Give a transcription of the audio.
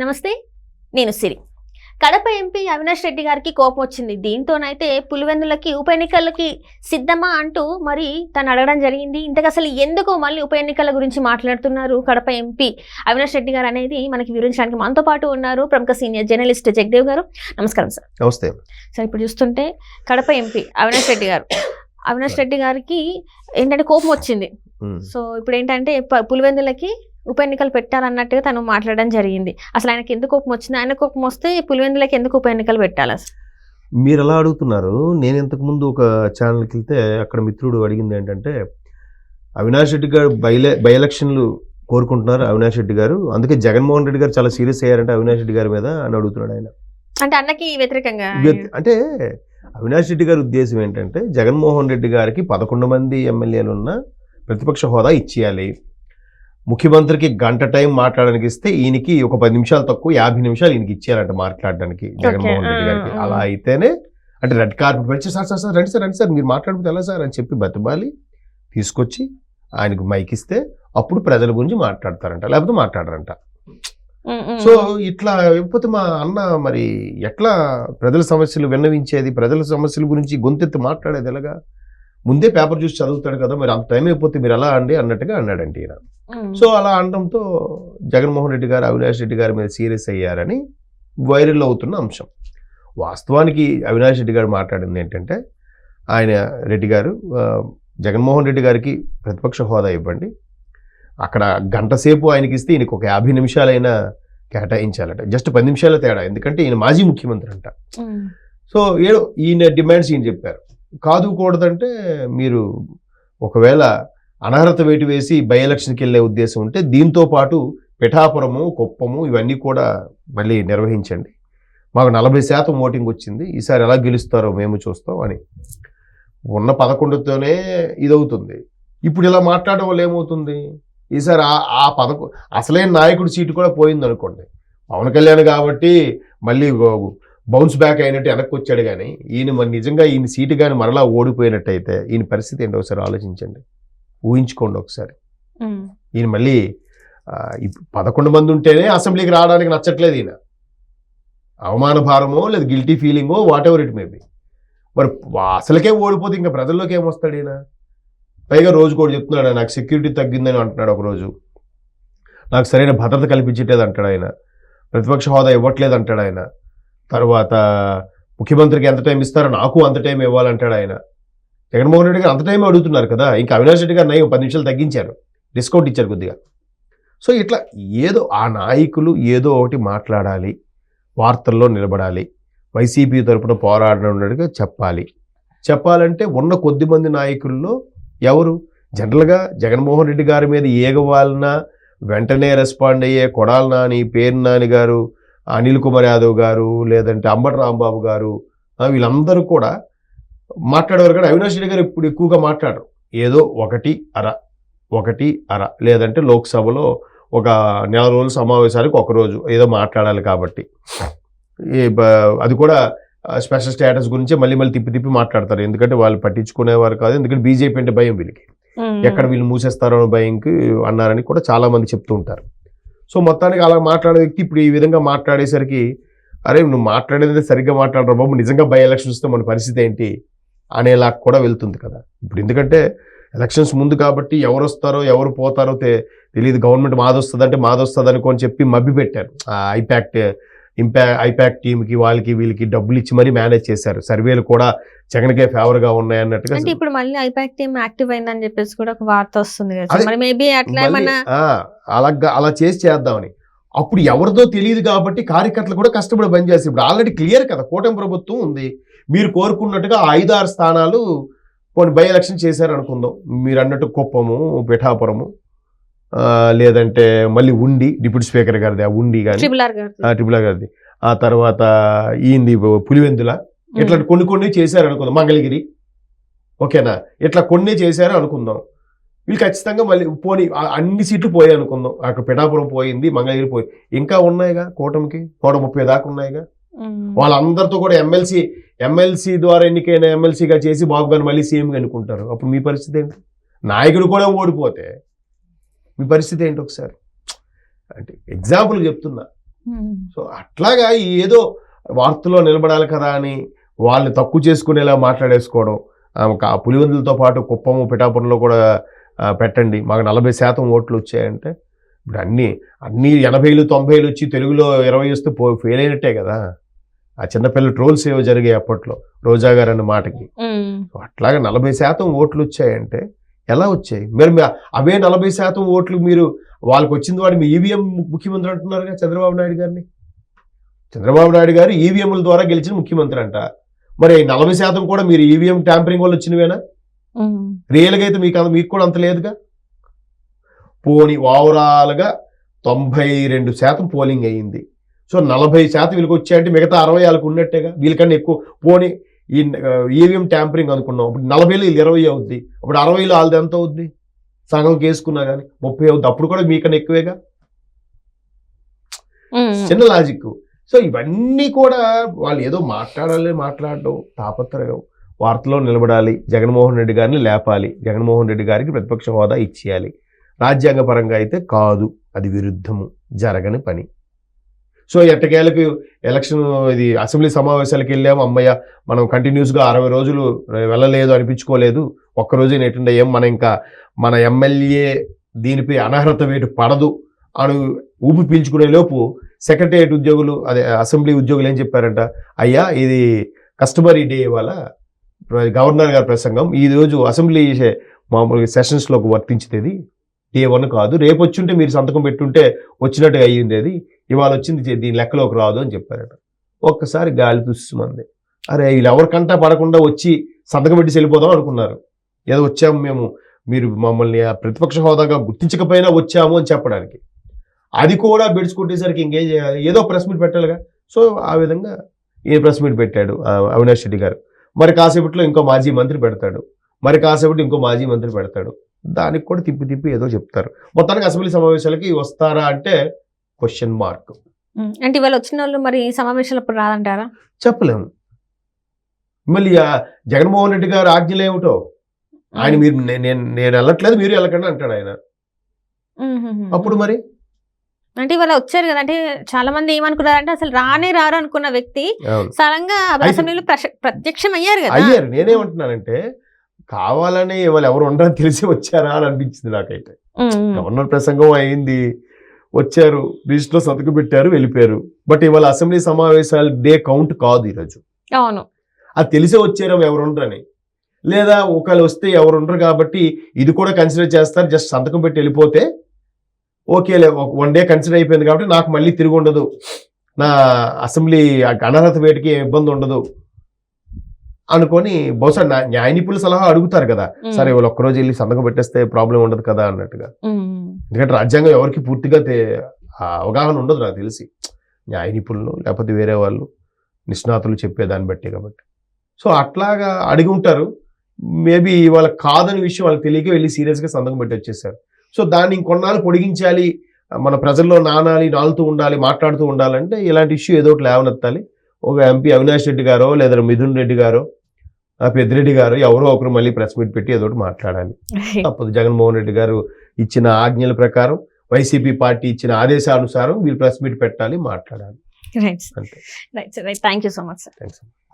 నమస్తే. నేను సిరి. కడప ఎంపీ అవినాష్ రెడ్డి గారికి కోపం వచ్చింది. దీంతోనైతే పులివెందులకి ఉప ఎన్నికలకి సిద్ధమా అంటూ మరి తను అడగడం జరిగింది. ఇంతకు అసలు ఎందుకు మళ్ళీ ఉప ఎన్నికల గురించి మాట్లాడుతున్నారు కడప ఎంపీ అవినాష్ రెడ్డి గారు అనేది మనకి వివరించడానికి మనతో పాటు ఉన్నారు ప్రముఖ సీనియర్ జర్నలిస్ట్ జగదేవ్ గారు. నమస్కారం సార్. నమస్తే. సార్ ఇప్పుడు చూస్తుంటే కడప ఎంపీ అవినాష్ రెడ్డి గారు. అవినాష్ రెడ్డి గారికి ఏంటంటే కోపం వచ్చింది. సో ఇప్పుడు ఏంటంటే పులివెందులకి ఉప ఎన్నికలు పెట్టాలన్నట్టుగా తను మాట్లాడడం జరిగింది. అసలు ఆయనకి ఎందుకు కోపం వచ్చింది? ఆయన కోపం వస్తే పులివెందులకి ఎందుకు ఉప ఎన్నికలు పెట్టాలి అసలు? మీరు ఎలా అడుగుతున్నారు? నేను ఇంతకు ముందు ఒక ఛానల్కి వెళ్తే అక్కడ మిత్రుడు అడిగింది ఏంటంటే అవినాష్ రెడ్డి గారు బైలే బై ఎలక్షన్లు కోరుకుంటున్నారు అవినాష్ రెడ్డి గారు. అందుకే జగన్మోహన్ రెడ్డి గారు చాలా సీరియస్ అయ్యారంటే అవినాష్ రెడ్డి గారి మీద అని అడుగుతున్నాడు ఆయన. అంటే అన్నకి వ్యతిరేకంగా? వ్యత్- అంటే అవినాష్ రెడ్డి గారి ఉద్దేశం ఏంటంటే జగన్మోహన్ రెడ్డి గారికి పదకొండు మంది ఎమ్మెల్యేలు ఉన్న ప్రతిపక్ష హోదా ఇచ్చేయాలి. ముఖ్యమంత్రికి గంట టైం మాట్లాడడానికి ఇస్తే ఈయనకి ఒక పది నిమిషాలు తక్కువ యాభై నిమిషాలు ఈయనకి ఇచ్చేయాలంట మాట్లాడడానికి జగన్మోహన్ రెడ్డి గారికి. అలా అయితేనే అంటే రెడ్ కార్పెట్ వచ్చి సార్ సార్ సార్ రండి సార్ రండి సార్ మీరు మాట్లాడితే ఎలా సార్? అని చెప్పి బతిమాలి తీసుకొచ్చి ఆయనకు మైక్ ఇస్తే అప్పుడు ప్రజల గురించి మాట్లాడతారంట లేకపోతే మాట్లాడరంట. సో ఇట్లా లేకపోతే మా అన్న మరి ఎట్లా ప్రజల సమస్యలు విన్నవించేది? ప్రజల సమస్యల గురించి గొంతెత్తి మాట్లాడేది ఎలాగా? ముందే పేపర్ చూసి చదువుతాడు కదా మరి అంత టైం అయిపోతే మీరు ఎలా అండి అన్నట్టుగా అన్నాడండి ఈయన. సో అలా అనడంతో జగన్మోహన్ రెడ్డి గారు అవినాష్ రెడ్డి గారి మీద సీరియస్ అయ్యారని వైరల్ అవుతున్న అంశం. వాస్తవానికి అవినాష్ రెడ్డి గారు మాట్లాడింది ఏంటంటే ఆయన రెడ్డి గారు జగన్మోహన్ రెడ్డి గారికి ప్రతిపక్ష హోదా ఇవ్వండి. అక్కడ గంట సేపు ఆయనకి ఇస్తే ఈయనకి ఒక యాభై నిమిషాలైనా కేటాయించాలట. జస్ట్ పది నిమిషాల తేడా ఎందుకంటే ఈయన మాజీ ముఖ్యమంత్రి అంట. సో ఏదో ఈయన డిమాండ్స్ ఈయన చెప్పారు. కాదు కూడదంటే మీరు ఒకవేళ అనర్హత వేటు వేసి బై ఎలక్షన్కి వెళ్ళే ఉద్దేశం ఉంటే దీంతో పాటు పిఠాపురము కుప్పము ఇవన్నీ కూడా మళ్ళీ నిర్వహించండి. మాకు నలభై శాతం ఓటింగ్ వచ్చింది. ఈసారి ఎలా గెలుస్తారో మేము చూస్తాం అని. ఉన్న పదకొండుతోనే ఇదవుతుంది. ఇప్పుడు ఇలా మాట్లాడడం వల్ల ఏమవుతుంది? ఈసారి ఆ ఆ పదకొ అసలైన నాయకుడి సీటు కూడా పోయింది అనుకోండి పవన్ కళ్యాణ్ కాబట్టి మళ్ళీ బౌన్స్ బ్యాక్ అయినట్టు వెనక్కి వచ్చాడు కానీ ఈయన మరి నిజంగా ఈయన సీటు కానీ మరలా ఓడిపోయినట్టయితే ఈయన పరిస్థితి ఏంటో ఒకసారి ఆలోచించండి. ఊహించుకోండి ఒకసారి. ఈయన మళ్ళీ పదకొండు మంది ఉంటేనే అసెంబ్లీకి రావడానికి నచ్చట్లేదు ఈయన. అవమాన భారమో లేదా గిల్టీ ఫీలింగో whatever it may be మరి అసలుకే ఓడిపోతే ఇంకా ప్రజల్లోకి ఏమొస్తాడు ఈయన? పైగా రోజు కూడా చెప్తున్నాడు నాకు సెక్యూరిటీ తగ్గిందని అంటున్నాడు ఒకరోజు. నాకు సరైన భద్రత కల్పించట్లేదు అంటాడు ఆయన. ప్రతిపక్ష హోదా ఇవ్వట్లేదు అంటాడు ఆయన. తర్వాత ముఖ్యమంత్రికి ఎంత టైం ఇస్తారో నాకు అంత టైం ఇవ్వాలంటాడు ఆయన. జగన్మోహన్ రెడ్డి గారు అంత టైం అడుగుతున్నారు కదా ఇంకా అవినాష్ రెడ్డి గారు నయం పది నిమిషాలు తగ్గించారు. డిస్కౌంట్ ఇచ్చారు కొద్దిగా. సో ఇట్లా ఏదో ఆ నాయకులు ఏదో ఒకటి మాట్లాడాలి వార్తల్లో నిలబడాలి వైసీపీ తరపున పోరాడినట్టుగా చెప్పాలి. చెప్పాలంటే ఉన్న కొద్ది మంది నాయకుల్లో ఎవరు? జనరల్గా జగన్మోహన్ రెడ్డి గారి మీద ఏగవాలన వెంటనే రెస్పాండ్ అయ్యే కొడాల నాని పేరు నాని గారు అనిల్ కుమార్ యాదవ్ గారు లేదంటే అంబటి రాంబాబు గారు వీళ్ళందరూ కూడా మాట్లాడేవారు కానీ అవినాష్ రెడ్డి గారు ఇప్పుడు ఎక్కువగా మాట్లాడరు. ఏదో ఒకటి అర ఒకటి అర లేదంటే లోక్సభలో ఒక నెల రోజుల సమావేశానికి ఒక రోజు ఏదో మాట్లాడాలి కాబట్టి. అది కూడా స్పెషల్ స్టేటస్ గురించి మళ్ళీ మళ్ళీ తిప్పి తిప్పి మాట్లాడతారు. ఎందుకంటే వాళ్ళు పట్టించుకునేవారు కాదు. ఎందుకంటే బీజేపీ అంటే భయం వీళ్ళకి. ఎక్కడ వీళ్ళు మూసేస్తారో భయంకి అన్నారని కూడా చాలా మంది చెప్తూ ఉంటారు. సో మొత్తానికి అలా మాట్లాడే వ్యక్తి ఇప్పుడు ఈ విధంగా మాట్లాడేసరికి అరే నువ్వు మాట్లాడేది సరిగ్గా మాట్లాడరు బాబు నిజంగా బై ఎలక్షన్స్ వస్తే మన పరిస్థితి ఏంటి అనేలా కూడా వెళ్తుంది కదా. ఇప్పుడు ఎందుకంటే ఎలక్షన్స్ ముందు కాబట్టి ఎవరు వస్తారో ఎవరు పోతారో తెలియదు గవర్నమెంట్ మాదొస్తుంది అంటే మాదొస్తుంది అనుకోని చెప్పి మబ్బి పెట్టారు ఆ ఐపాక్ట్ ఇంపా ఐపాక్ టీంకి వాళ్ళకి వీళ్ళకి డబ్బులు ఇచ్చి మరీ మేనేజ్ చేశారు. సర్వేలు కూడా జగన్కే ఫేవర్గా ఉన్నాయన్నట్టుగా అంటే ఇప్పుడు మళ్ళీ ఐపాక్ టీమ్ యాక్టివ్ అయిందని చెప్పేసి కూడా ఒక వార్త వస్తుంది మేబీ అట్లా అలా అలా చేసి చేద్దామని. అప్పుడు ఎవరిదో తెలియదు కాబట్టి కార్యకర్తలు కూడా కష్టపడి పనిచేస్తారు ఇప్పుడు ఆల్రెడీ క్లియర్ కదా కూటమి ప్రభుత్వం ఉంది. మీరు కోరుకున్నట్టుగా ఐదు ఆరు స్థానాలు కొన్ని బై ఎలక్షన్ చేశారు అనుకుందాం మీరు అన్నట్టు కుప్పము పిఠాపురము లేదంటే మళ్ళీ ఉండి డిప్యూటీ స్పీకర్ గారిది ఆ ఉండి కానీ ట్రిపుల్ ఆర్ గారిది. ఆ తర్వాత ఈంది పులివెందుల. ఇట్లా కొన్ని కొన్ని చేశారు అనుకుందాం మంగళగిరి. ఓకేనా? ఇట్లా కొన్ని చేశారు అనుకుందాం వీళ్ళు ఖచ్చితంగా మళ్ళీ పోనీ అన్ని సీట్లు పోయాయి అనుకుందాం. అక్కడ పిఠాపురం పోయింది మంగళగిరి పోయి ఇంకా ఉన్నాయిగా కూటమికి? నూట ముప్పై దాకా ఉన్నాయిగా? వాళ్ళందరితో కూడా ఎమ్మెల్సీ ఎమ్మెల్సీ ద్వారా ఎన్నికైన ఎమ్మెల్సీగా చేసి బాబు గారిని మళ్ళీ సీఎంగా అనుకుంటారు అప్పుడు మీ పరిస్థితి ఏంటి? నాయకుడు కూడా ఓడిపోతే మీ పరిస్థితి ఏంటి ఒకసారి? అంటే ఎగ్జాంపుల్ చెప్తున్నా. సో అట్లాగా ఏదో వార్తల్లో నిలబడాలి కదా అని వాళ్ళని తక్కువ చేసుకునేలా మాట్లాడేసుకోవడం పులివెందులతో పాటు కుప్పము పిఠాపురంలో కూడా పెట్టండి. మాకు నలభై శాతం ఓట్లు వచ్చాయంటే ఇప్పుడు అన్ని అన్ని ఎనభైలు తొంభైలు వచ్చి తెలుగులో ఇరవై వస్తే పో ఫెయిల్ అయినట్టే కదా. ఆ చిన్నపిల్లల ట్రోల్స్ ఏవో జరిగాయి అప్పట్లో రోజా గారు అన్న మాటకి. సో అట్లాగా నలభై శాతం ఓట్లు వచ్చాయంటే ఎలా వచ్చాయి? మరి అవే నలభై శాతం ఓట్లు మీరు వాళ్ళకి వచ్చింది వాడు మీ ఈవీఎం ముఖ్యమంత్రి అంటున్నారుగా చంద్రబాబు నాయుడు గారిని? చంద్రబాబు నాయుడు గారు ఈవీఎంల ద్వారా గెలిచిన ముఖ్యమంత్రి అంట. మరి నలభై శాతం కూడా మీరు ఈవీఎం ట్యాంపరింగ్ వల్ల వచ్చినవేనా? రియల్గా అయితే మీకు అంత- మీకు కూడా అంత లేదుగా? పోని ఓవరాల్గా తొంభై రెండు శాతం పోలింగ్ అయ్యింది. సో నలభై శాతం వీళ్ళకి వచ్చాయంటే మిగతా అరవై వాళ్ళకి ఉన్నట్టేగా? వీళ్ళకన్నా ఎక్కువ పోని ఈ ఈవీఎం ట్యాంపరింగ్ అనుకున్నాం. ఇప్పుడు నలభైలో వీళ్ళు ఇరవై అవుద్ది. అప్పుడు అరవైలో వాళ్ళది ఎంత అవుద్ది? సగం కేసుకున్నా కానీ ముప్పై అవుద్ది. అప్పుడు కూడా మీకన్నా ఎక్కువేగా? చిన్న లాజిక్. సో ఇవన్నీ కూడా వాళ్ళు ఏదో మాట్లాడాలి మాట్లాడడం తాపత్రయం. వార్తలో నిలబడాలి. జగన్మోహన్ రెడ్డి గారిని లేపాలి. జగన్మోహన్ రెడ్డి గారికి ప్రతిపక్ష హోదా ఇచ్చేయాలి. రాజ్యాంగ పరంగా అయితే కాదు. అది విరుద్ధము. జరగని పని. సో ఎట్టకేలకు ఎలక్షన్ ఇది అసెంబ్లీ సమావేశాలకు వెళ్ళాము. అమ్మయ్య మనం కంటిన్యూస్గా అరవై రోజులు వెళ్ళలేదు అనిపించుకోలేదు. ఒక్కరోజు అటెండ్ అయ్యాం. మన ఇంకా మన ఎమ్మెల్యే దీనిపై అనర్హత వేటు పడదు అని ఊపి పీల్చుకునే లోపు సెక్రటరియట్ ఉద్యోగులు అదే అసెంబ్లీ ఉద్యోగులు ఏం చెప్పారంట? అయ్యా ఇది కస్టమరీ డే వల్ల గవర్నర్ గారి ప్రసంగం. ఈ రోజు అసెంబ్లీ మామూలుగా సెషన్స్లోకి వర్తించేది డే వన్ కాదు. రేపు వచ్చుంటే మీరు సంతకం పెట్టుంటే వచ్చినట్టుగా అయ్యింది అది ఇవాళ వచ్చింది దీని లెక్కలోకి రాదు అని చెప్పారట. ఒక్కసారి గాలి తుస్సుమంది. అరే వీళ్ళు ఎవరికంటా పడకుండా వచ్చి సంతకం పెట్టి వెళ్ళిపోదాం అనుకున్నారు. ఏదో వచ్చాము మేము మీరు మమ్మల్ని ఆ ప్రతిపక్ష హోదాగా గుర్తించకపోయినా వచ్చాము అని చెప్పడానికి. అది కూడా బెడ్స్ ఇంకేం చేయాలి ఏదో ప్రెస్ మీట్ పెట్టాలిగా. సో ఆ విధంగా ఏ ప్రెస్ మీట్ పెట్టాడు అవినాష్ రెడ్డి గారు. మరి కాసేపట్లో ఇంకో మాజీ మంత్రి పెడతాడు. మరి కాసేపటి ఇంకో మాజీ మంత్రి పెడతాడు. దానికి కూడా తిప్పి తిప్పి ఏదో చెప్తారు. మొత్తానికి అసెంబ్లీ సమావేశాలకి వస్తారా అంటే క్వశ్చన్ మార్క్ అంటే ఇవాళ వచ్చిన వాళ్ళు మరి సమావేశాలప్పుడు రాదంటారా? చెప్పలేము. మళ్ళీ జగన్మోహన్ రెడ్డి గారు ఆజ్ఞలు ఏమిటో? ఆయన మీరు నేను నేను వెళ్ళట్లేదు మీరు వెళ్ళకండి అంటాడు ఆయన. అప్పుడు మరి? అంటే ఇవాళ వచ్చారు కదా అంటే చాలా మంది ఏమనుకున్నారు అంటే అసలు రానే రారు అనుకున్న వ్యక్తి అసెంబ్లీలో ప్రత్యక్షం అయ్యారు కదా. అయ్యారు. నేనేమంటున్నానంటే కావాలని వాళ్ళు ఎవరు ఉండరని తెలిసి వచ్చారా అని అనిపించింది నాకైతే. గవర్నర్ ప్రసంగం అయింది. వచ్చారు లిస్ట్లో సంతకం పెట్టారు వెళ్ళిపోయారు. బట్ ఇవాళ అసెంబ్లీ సమావేశాలు డే కౌంట్ కాదు ఈరోజు. అవును. అది తెలిసే వచ్చారు ఎవరు ఉండరని లేదా ఒకవేళ వస్తే ఎవరు ఉండరు కాబట్టి ఇది కూడా కన్సిడర్ చేస్తారు జస్ట్ సంతకం పెట్టి వెళ్ళిపోతే ఓకేలే వన్ డే కన్సిడర్ అయిపోయింది కాబట్టి నాకు మళ్ళీ తిరిగి ఉండదు. నా అసెంబ్లీ అనర్హత వేటికి ఇబ్బంది ఉండదు. అనుకొని బహుశా న్యాయ నిపుణుల సలహా అడుగుతారు కదా. సరే వాళ్ళు ఒక్కరోజు వెళ్ళి సంతకం పెట్టేస్తే ప్రాబ్లం ఉండదు కదా అన్నట్టుగా. ఎందుకంటే రాజ్యాంగం ఎవరికి పూర్తిగా అవగాహన ఉండదు నాకు తెలిసి. న్యాయ నిపుణులు లేకపోతే వేరే వాళ్ళు నిష్ణాతులు చెప్పే దాన్ని బట్టి కాబట్టి. సో అట్లాగా అడిగి ఉంటారు. మేబీ వాళ్ళ కాదని విషయం వాళ్ళకి తెలియక వెళ్ళి సీరియస్గా సంతకం పెట్టి వచ్చేసారు. సో దాన్ని ఇంకొన్నాళ్ళు పొడిగించాలి మన ప్రజల్లో నానాలి నాలుతూ ఉండాలి మాట్లాడుతూ ఉండాలంటే ఇలాంటి ఇష్యూ ఏదో ఒకటి లేవనెత్తాలి. ఒక ఎంపీ అవినాష్ రెడ్డి గారో లేదా మిథున్ రెడ్డి గారో ఆ పెద్దిరెడ్డి గారు ఎవరో ఒకరు మళ్ళీ ప్రెస్ మీట్ పెట్టి ఏదో ఒకటి మాట్లాడాలి. తప్పదు. జగన్మోహన్ రెడ్డి గారు ఇచ్చిన ఆజ్ఞల ప్రకారం వైసీపీ పార్టీ ఇచ్చిన ఆదేశానుసారం వీళ్ళు ప్రెస్ మీట్ పెట్టాలి మాట్లాడాలి. Right right thank you so much sir